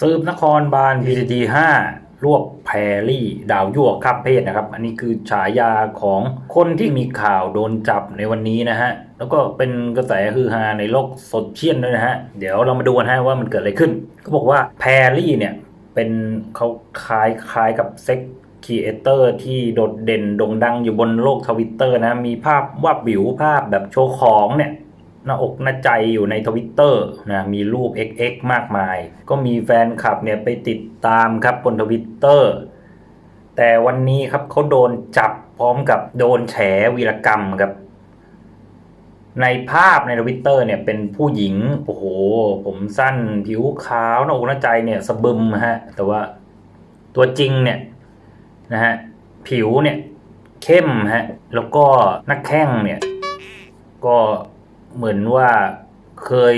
สืบนครบาล PCT 5รวบแพรรี่ดาวยั่วข้ามเพศนะครับ อันนี้คือฉายาของคนที่มีข่าวโดนจับในวันนี้นะฮะ แล้วก็เป็นกระแสฮือฮาในโลกโซเชียลด้วยนะฮะ เดี๋ยวเรามาดูกันฮะว่ามันเกิดอะไรขึ้น ก็บอกว่าแพรรี่เนี่ยเป็นเขาคล้ายคล้ายกับเซ็กครีเอเตอร์ที่โดดเด่นโด่งดังอยู่บนโลกทวิตเตอร์นะ มีภาพวาดบิวภาพแบบโชว์ของเนี่ย หน้าอกหน้าใจอยู่ในทวิตเตอร์นะมีรูป XX มากมาย ก็มีแฟนคลับเนี่ยไปติดตามครับบนทวิตเตอร์แต่วันนี้ครับเขาโดนจับพร้อมกับโดนแฉวีรกรรมครับในภาพในทวิตเตอร์เนี่ยเป็นผู้หญิง โอ้โห ผมสั้นผิวขาวหน้าอกหน้าใจเนี่ยสะบึมฮะ แต่ว่าตัวจริงเนี่ยนะฮะผิวเนี่ยเข้มฮะ แล้วก็หน้าแข้งเนี่ย ก็ เหมือนว่าเคย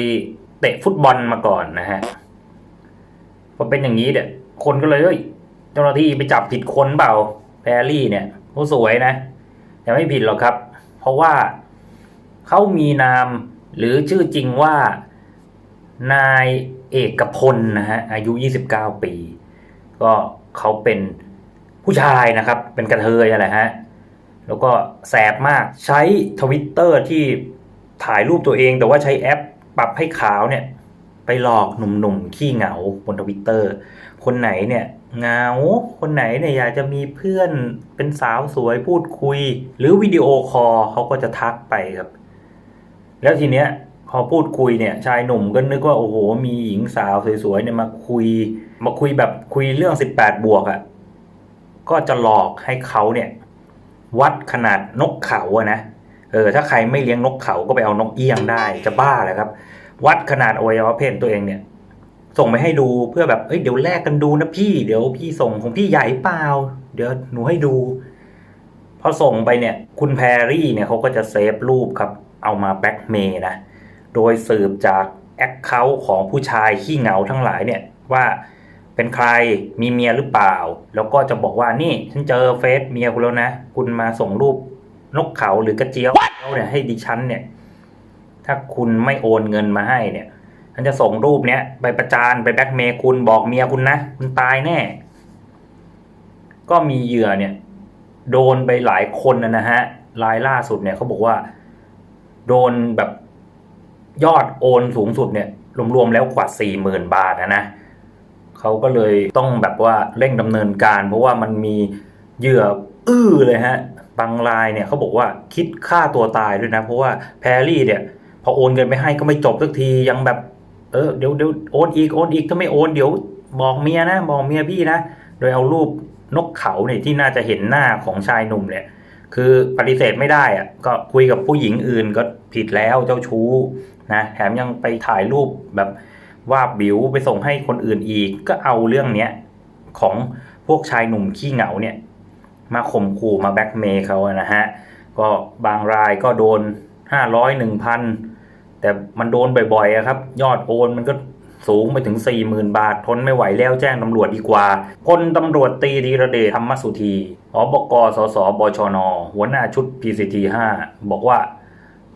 เตะฟุตบอลมาก่อนนะฮะพอเป็นอย่างนี้เนี่ยคนก็เลยเฮ้ยเจ้าหน้าที่ไปจับผิดคนเปล่าแพรรี่เนี่ยเขาสวยนะ แต่ไม่ผิดหรอกครับ เพราะว่าเขามีนามหรือชื่อจริงว่า นายเอกพลนะฮะอายุ 29 ปี ก็เขาเป็นผู้ชายนะครับ เป็นกระเทยอะไรฮะแล้วก็แสบมากใช้ทวิตเตอร์ที่ ถ่ายรูปตัวเองแต่ว่าใช้แอปปรับให้ขาวเนี่ย ไปหลอกหนุ่มๆขี้เหงาบนทวิตเตอร์คนไหนเนี่ยเหงา คนไหนเนี่ยอยากจะมีเพื่อนเป็นสาวสวยพูดคุย หรือวิดีโอคอลเขาก็จะทักไปครับ แล้วทีเนี้ยพอพูดคุยเนี่ยชายหนุ่มก็นึกว่าโอ้โห มีหญิงสาวสวยๆเนี่ยมาคุย มาคุยแบบคุยเรื่อง18บวกอะ่ะก็จะหลอกให้เขาเนี่ย วัดขนาดนกเขาอะนะ เออถ้าใครไม่เลี้ยงนกเขาก็ไปเอานกเอี้ยงได้จะบ้าเลยครับ วัดขนาดอวัยวะเพศตัวเองเนี่ย ส่งไปให้ดูเพื่อแบบเอ้ยเดี๋ยวแลกกันดูนะพี่เดี๋ยวพี่ส่งของพี่ใหญ่เปล่า เดี๋ยวหนูให้ดูพอส่งไปเนี่ย คุณแพรรี่เนี่ยเขาก็จะเซฟรูปครับ เอามาแบ็กเมย์นะโดยสืบจากแอคเคาท์ของผู้ชายขี้เหงาทั้งหลายเนี่ยว่าเป็นใครมีเมียหรือเปล่า แล้วก็จะบอกว่านี่ฉันเจอเฟซเมียคุณแล้วนะ คุณมาส่งรูป นกเขาหรือกระเจี๊ยบเขาเนี่ยให้ดิฉันเนี่ย ถ้าคุณไม่โอนเงินมาให้เนี่ยฉันจะส่งรูปเนี้ยไปประจานไปแบล็กเมย์คุณบอกเมียคุณนะคุณตายแน่ ก็มีเหยื่อเนี่ย โดนไปหลายคนนะนะฮะรายล่าสุดเนี่ยเขาบอกว่า โดนแบบยอดโอนสูงสุดเนี่ย รวมๆแล้วกว่าสี่หมื่นบาทนะนะเขาก็เลยต้องแบบว่าเร่งดำเนินการ เพราะว่ามันมีเหยื่ออื้อเลยฮะ บางรายเนี่ยเขาบอกว่าคิดฆ่าตัวตายด้วยนะ เพราะว่าแพรรี่เนี่ย พอโอนเงินไปให้ก็ไม่จบสักทียังแบบ เออเดี๋ยวเดี๋ยวโอนอีกโอนอีกถ้าไม่โอนเดี๋ยวบอกเมียนะบอกเมียพี่นะ โดยเอารูปนกเขาเนี่ยที่น่าจะเห็นหน้าของชายหนุ่มเนี่ยคือปฏิเสธไม่ได้อะก็คุยกับผู้หญิงอื่นก็ผิดแล้วเจ้าชู้นะแถมยังไปถ่ายรูปแบบวาบบิวไปส่งให้คนอื่นอีก ก็เอาเรื่องเนี้ยของพวกชายหนุ่มขี้เหงาเนี่ย มาข่มขู่มาแบ็กเมย์เขานะฮะ ก็บางรายก็โดนห้าร้อยหนึ่งพันแต่มันโดนบ่อยๆอะครับ ยอดโอนมันก็สูงไปถึง 40,000 บาท ทนไม่ไหวแล้วแจ้งตำรวจดีกว่าพลตำรวจตีธีรเดชธรรมสุธีอบกสสบชน หัวหน้าชุด PCT 5 บอกว่า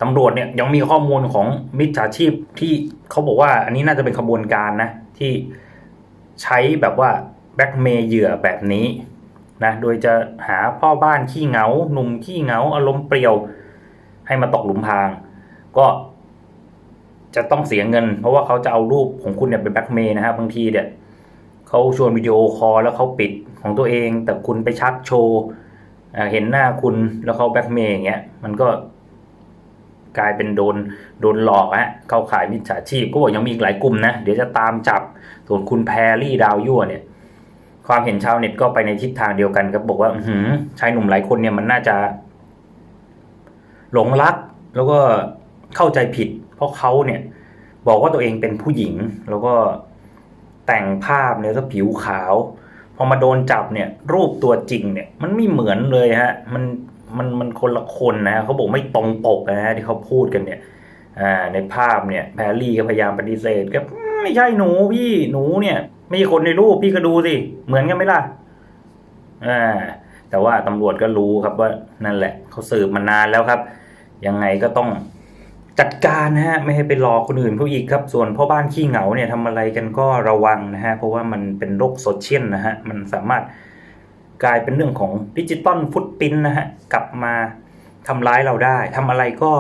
ตำรวจเนี่ยยังมีข้อมูลของมิจฉาชีพที่เขาบอกว่าอันนี้น่าจะเป็นขบวนการนะ ที่ใช้แบบว่าแบ็กเมย์เหยื่อแบบนี้ นะโดยจะหาพ่อบ้านขี้เหงาหนุ่มขี้เหงาอารมณ์เปรียว ให้มาตกหลุมพราง ก็จะต้องเสียเงิน เพราะว่าเขาจะเอารูปของคุณเนี่ยเป็นแบ็กเมย์นะฮะบางทีเนี่ยเขาชวนวิดีโอคอลแล้วเขาปิดของตัวเอง แต่คุณไปชักโชว์เห็นหน้าคุณแล้วเขาแบ็กเมย์อย่างเงี้ยมันก็กลายเป็นโดนโดนหลอกฮะเข้าขายมิจฉาชีพก็บอกยังมีอีกหลายกลุ่มนะ เดี๋ยวจะตามจับส่วนคุณแพรรี่ดาวยั่วเนี่ย ความเห็นชาวเน็ตก็ไปในทิศทางเดียวกันครับบอกว่าอื้อหืชายหนุ่มหลายคนเนี่ยมันน่าจะ หลงรัก แล้วก็เข้าใจผิด เพราะเขาเนี่ย บอกว่าตัวเองเป็นผู้หญิง แล้วก็แต่งภาพเนี่ยก็ผิวขาวพอมาโดนจับเนี่ย รูปตัวจริงเนี่ย มันไม่เหมือนเลยฮะ มันมันมันคนละคนนะฮะเขาบอกไม่ตรงปกนะฮะที่เขาพูดกันเนี่ย อ่า ในภาพเนี่ยแพรรี่ก็พยายามปฏิเสธก็ไม่ใช่หนูพี่หนูเนี่ย ไม่ใช่คนในรูปพี่ก็ดูสิ เหมือนกันไหมล่ะอ่าแต่ว่าตำรวจก็รู้ครับว่านั่นแหละเขาสืบมานานแล้วครับ ยังไงก็ต้องจัดการนะฮะไม่ให้ไปหลอกคนอื่นเขาอีกครับ ส่วนพ่อบ้านขี้เหงาเนี่ยทำอะไรกันก็ระวังนะฮะเพราะว่ามันเป็นโรคโซเชียลนะฮะมันสามารถกลายเป็นเรื่องของดิจิตอลฟุตปินนะฮะกลับมาทำร้ายเราได้ทำอะไรก็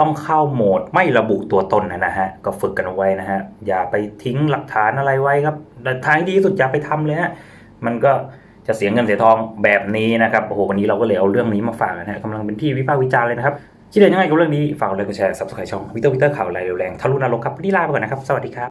ต้องเข้าโหมดไม่ระบุตัวตนนะฮะก็ฝึกกันเอาไว้นะฮะอย่าไปทิ้งหลักฐานอะไรไว้ครับแต่ทางที่ดีสุดอย่าไปทำเลยฮะมันก็จะเสียเงินเสียทองแบบนี้นะครับโอ้โหวันนี้เราก็เลยเอาเรื่องนี้มาฝากนะฮะกำลังเป็นที่วิพากษ์วิจารณ์เลยนะครับคิดเห็นยังไงกับเรื่องนี้ฝากเลยกดแชร์ subscribe ช่องวิเตอร์วิเตอร์ข่าวอะไรเร็วแรงทะลุนรกครับวันนี่ลาไปก่อนนะครับสวัสดีครับ